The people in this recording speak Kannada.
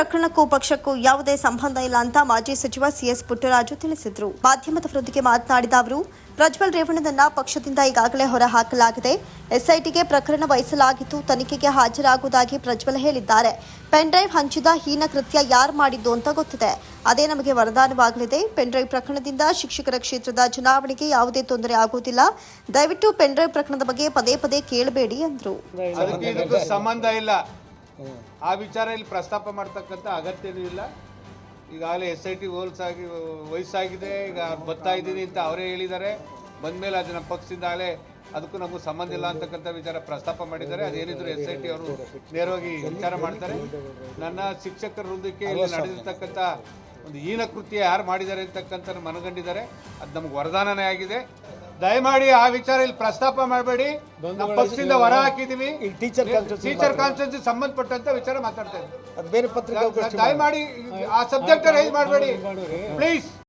ಪ್ರಕರಣಕ್ಕೂ ಪಕ್ಷಕ್ಕೂ ಯಾವುದೇ ಸಂಬಂಧ ಇಲ್ಲ ಅಂತ ಮಾಜಿ ಸಚಿವ ಸಿಎಸ್ ಪುಟ್ಟರಾಜು ತಿಳಿಸಿದರು. ವೃದ್ಧಿಗೆ ಮಾತನಾಡಿದ ಅವರು, ಪ್ರಜ್ವಲ್ ರೇವಣ್ಣನನ್ನ ಪಕ್ಷದಿಂದ ಈಗಾಗಲೇ ಹೊರಹಾಕಲಾಗಿದೆ. ಎಸ್ಐಟಿಗೆ ಪ್ರಕರಣ ವಹಿಸಲಾಗಿದ್ದು ತನಿಖೆಗೆ ಹಾಜರಾಗುವುದಾಗಿ ಪ್ರಜ್ವಲ್ ಹೇಳಿದ್ದಾರೆ. ಪೆನ್ ಡ್ರೈವ್ ಹಂಚಿದ ಹೀನ ಕೃತ್ಯ ಯಾರು ಮಾಡಿದ್ದು ಅಂತ ಗೊತ್ತಿದೆ. ಅದೇ ನಮಗೆ ವರದಾನವಾಗಲಿದೆ. ಪೆನ್ ಡ್ರೈವ್ ಪ್ರಕರಣದಿಂದ ಶಿಕ್ಷಕರ ಕ್ಷೇತ್ರದ ಚುನಾವಣೆಗೆ ಯಾವುದೇ ತೊಂದರೆ ಆಗುವುದಿಲ್ಲ. ದಯವಿಟ್ಟು ಪೆನ್ ಡ್ರೈವ್ ಪ್ರಕರಣದ ಬಗ್ಗೆ ಪದೇ ಪದೇ ಕೇಳಬೇಡಿ ಎಂದರು ಆ ವಿಚಾರ ಇಲ್ಲಿ ಪ್ರಸ್ತಾಪ ಮಾಡ್ತಕ್ಕಂಥ ಅಗತ್ಯನೂ ಇಲ್ಲ. ಈಗಾಗಲೇ ಎಸ್ ಐ ಟಿ ಹೋಲ್ಸಾಗಿ, ವಯಸ್ಸಾಗಿದೆ, ಈಗ ಬರ್ತಾ ಇದ್ದೀನಿ ಅಂತ ಅವರೇ ಹೇಳಿದ್ದಾರೆ. ಬಂದಮೇಲೆ ಅದು ನಮ್ಮ ಪಕ್ಷದಿಂದಾಗಲೇ ಅದಕ್ಕೂ ನಮಗೂ ಸಂಬಂಧ ಇಲ್ಲ ಅಂತಕ್ಕಂಥ ವಿಚಾರ ಪ್ರಸ್ತಾಪ ಮಾಡಿದ್ದಾರೆ. ಅದೇನಿದ್ರು ಎಸ್ ಐ ಟಿ ಅವರು ನೇರವಾಗಿ ವಿಚಾರ ಮಾಡ್ತಾರೆ. ನನ್ನ ಶಿಕ್ಷಕರ ವೃಂದಕ್ಕೆ ಇಲ್ಲಿ ನಡೆದಿರ್ತಕ್ಕಂಥ ಒಂದು ಹೀನ ಕೃತ್ಯ ಯಾರು ಮಾಡಿದ್ದಾರೆ ಅಂತಕ್ಕಂಥ ಮನಗಂಡಿದ್ದಾರೆ. ಅದು ನಮ್ಗೆ ವರದಾನನೇ ಆಗಿದೆ. ದಯಮಾಡಿ ಆ ವಿಚಾರ ಇಲ್ಲಿ ಪ್ರಸ್ತಾಪ ಮಾಡಬೇಡಿ ನಮ್ಮ ಪಕ್ಷದಿಂದ ಹೊರ ಹಾಕಿದೀವಿ ಟೀಚರ್ ಟೀಚರ್ ಕಾನ್ಫರೆನ್ಸ್ ಸಂಬಂಧಪಟ್ಟಂತ ವಿಚಾರ ಮಾತಾಡ್ತಾ ಇದ್ದೀನಿ ಅದು ಬೇರೆ ದಯಮಾಡಿ ಆ ಸಬ್ಜೆಕ್ಟ್ ರೈಸ್ ಮಾಡಬೇಡಿ ಪ್ಲೀಸ್